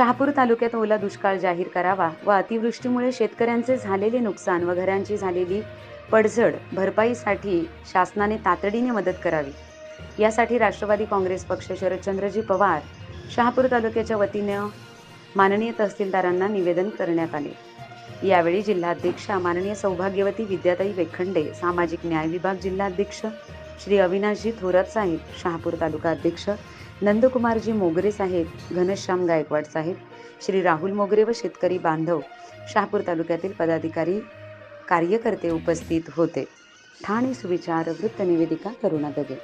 शहापूर तालुक्यात ओला दुष्काळ जाहीर करावा व अतिवृष्टीमुळे शेतकऱ्यांचे झालेले नुकसान व घरांची झालेली पडझड भरपाईसाठी शासनाने तातडीने मदत करावी. यासाठी राष्ट्रवादी काँग्रेस पक्ष शरदचंद्रजी पवार शहापूर तालुक्याच्या वतीनं माननीय तहसीलदारांना निवेदन करण्यात आले. यावेळी जिल्हाध्यक्षा माननीय सौभाग्यवती विद्याताई वेखंडे सामाजिक न्याय विभाग जिल्हाध्यक्ष श्री अविनाशजी थोरात साहेब शहापूर तालुका अध्यक्ष नंदकुमारजी मोगरे साहेब घनश्याम गायकवाड साहेब श्री राहुल मोगरे व शेतकरी बांधव शहापूर तालुक्यातील पदाधिकारी कार्यकर्ते उपस्थित होते. ठाणे सुविचार वृत्त निवेदिका करुणा दगे